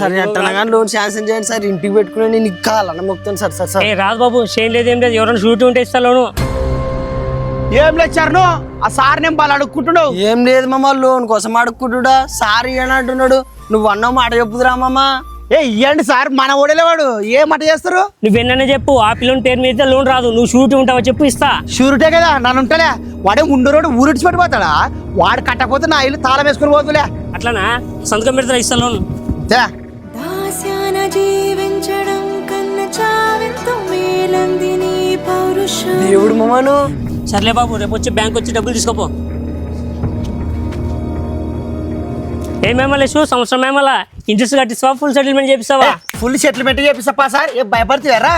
Sir ఎట్టనా కానీ loan sanction చేయండి sir ఇంటికి పెట్టుకుని నేను కావాలన్న మొక్తాను సార్ సార్ సార్. ఏ రాదు బాబు చేయం లేదు ఏం లేదు. ఎవరైనా షూట్ ఉంటే ఇస్తా లోను. ఏం లేదు చరణు ఆ సార్ నేను వాళ్ళు అడుక్కుంటున్నావు? ఏం లేదు మామ లోన్ కోసం అడుక్కుంటుడా? సార్ అంటున్నాడు. నువ్వు అన్న మాట చెప్పుదురా మామ. ఏ ఇయ్యండి సార్ మన ఓడేలేవాడు ఏ మాట చేస్తారు? నువ్వెన్ననే చెప్పు ఆ పిల్లని పేరు మీద లోన్ రాదు. నువ్వు షూట్ ఉంటావో చెప్పు ఇస్తా. షూరిటే కదా నన్ను ఉంటలే. వాడే ఉండు రోడ్డు ఊరిడిచి పెట్టిపోతాడా వాడు కట్టకపోతే నా ఇల్లు తాళం వేసుకుని పోతులే. అట్లానా? సంతకం పెడతా ఇస్తా లోన్? జీవించడం కన్న చావెంతో మేలంది నీ పౌరుషం. దేవుడు మామను సర్లే బాబు రేపు వచ్చి బ్యాంక్ వచ్చి డబ్బులు తీసుకోపో. ఏ మేమలేసు సంవత్సరం మేమలా? ఇంట్రెస్ట్ కట్టిస్తావా? ఫుల్ సెటిల్మెంట్ చేపిస్తావా? ఫుల్ సెటిల్మెంట్ చేపిస్తా సార్? ఏ భయపడుతున్నారా?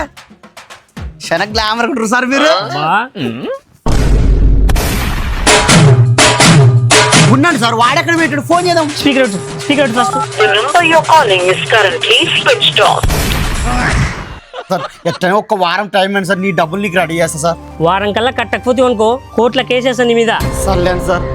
చాలా గ్లామర్ ఉంటారు సార్ మీరు. ఉన్నాడు సార్ వాడెక్కడ పెట్టాడు? ఫోన్ చేద్దాం. Speaker speaker first. The number you're calling is currently switched off. Sir ఒక్క వారం టైం ఇవ్వండి సార్? నీ డబ్బులు నీకు రెడీ చేస్తా సార్. వారం కల్లా కట్టకపోతే అనుకో కోట్ల కేసేస్తా నీ మీద. సర్లేండి సార్.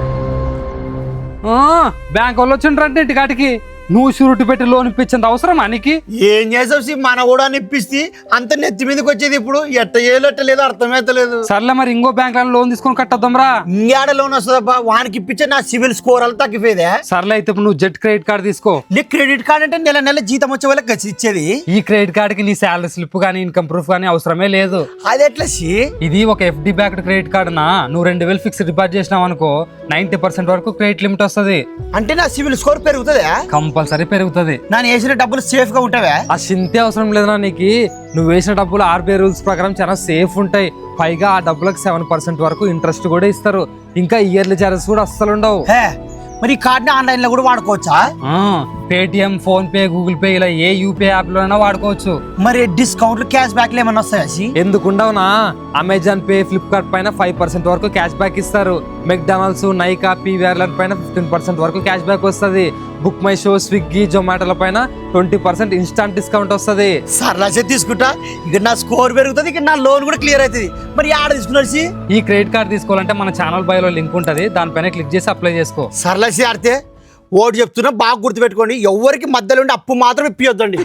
బ్యాంక్ వాళ్ళు వచ్చిండ్రంటే ఇంటికాటికి నువ్వు షూరిటీ పెట్టి లోన్ ఇప్పించేంత అవసరం నీకు? ఏం చేసావు సి? మన కూడా ఇప్పిస్తే అంత నెత్తి మీదకి వచ్చేది ఇప్పుడు. ఎట్ట చేయలేట లేదు అర్థమైతలేదు. సర్లే మరి ఇంకో బ్యాంక్లో లోన్ తీసుకొని కట్టొద్దాంరా ఇంగాడ లోన్ వస్తుందబ్బా? వానికి ఇప్పించే నా సివిల్ స్కోర్ అంతా తగ్గిపోయేదే. సర్లే అయితే ఇప్పుడు నువ్వు జెట్ క్రెడిట్ కార్డ్ తీసుకో. నీ క్రెడిట్ కార్డ్ అంటే నెల నెల జీతం వచ్చే వాళ్ళకి ఖర్చు ఇచ్చేది. ఈ క్రెడిట్ కార్డ్కి నీ శాలరీ స్లిప్ కానీ ఇన్కమ్ ప్రూఫ్ కానీ అవసరమే లేదు. అది ఎట్లా సి? ఇది ఒక ఎఫ్డి బ్యాక్డ్ క్రెడిట్ కార్డ్ నా. నువ్వు రెండు వేలు ఫిక్స్ డిపాజిట్ చేసినావు అనుకో నైన్టీ పర్సెంట్ వరకు క్రెడిట్ లిమిట్ వస్తుంది. అంటే నా సివిల్ స్కోర్ పెరుగుతుందా? కంపల్సరీ పెరుగుతుంది నేను వేసిన డబ్బులు సేఫ్గా ఉంటావా? ఆ చింతే అవసరం లేదునా నీకు. నువ్వు వేసిన డబ్బులు ఆర్బీఐ రూల్స్ ప్రకారం చాలా సేఫ్ ఉంటాయి. పైగా ఆ డబ్బులకు సెవెన్ పర్సెంట్ వరకు ఇంట్రెస్ట్ కూడా ఇస్తారు. ఇంకా ఇయర్లీ చార్జెస్ కూడా అస్సలు ఉండవు. మరి ఈ కార్డ్ని ఆన్లైన్లో కూడా వాడుకోవచ్చా? Paytm PhonePe Google Pay ఇలా ఏ యూపీఐ యాప్లో అయినా వాడుకోవచ్చు. మరి డిస్కౌంట్లు క్యాష్ బ్యాక్లు ఏమన్నా వస్తాయా ఎందుకుండవునా? అమెజాన్ పే ఫ్లిప్కార్ట్ పైన ఫైవ్ పర్సెంట్ వరకు క్యాష్ బ్యాక్ ఇస్తారు. మెక్డానల్డ్స్ నైకా పీవీఆర్ పైన ఫిఫ్టీన్ పర్సెంట్ వరకు క్యాష్ బ్యాక్ వస్తుంది. బుక్ మై షో స్విగ్గీ జొమాటోల పైన ట్వంటీ పర్సెంట్ ఇన్స్టాంట్ డిస్కౌంట్ వస్తుంది. సర్లాసే తీసుకుంటా. ఇక నా స్కోర్ పెరుగుతుంది ఇక నా లోన్ కూడా క్లియర్ అవుతుంది. మరి ఆడ తీసుకున్నాడు సి ఈ క్రెడిట్ కార్డ్ తీసుకోవాలంటే మన ఛానల్ బయోలో లింక్ ఉంటుంది. దానిపైన క్లిక్ చేసి అప్లై చేసుకో. సర్లాసి ఆడితే ఓటు చెప్తున్నా బాగా గుర్తుపెట్టుకోండి. ఎవరికి మధ్యలో ఉండి అప్పు మాత్రం ఇప్పియొద్దండి.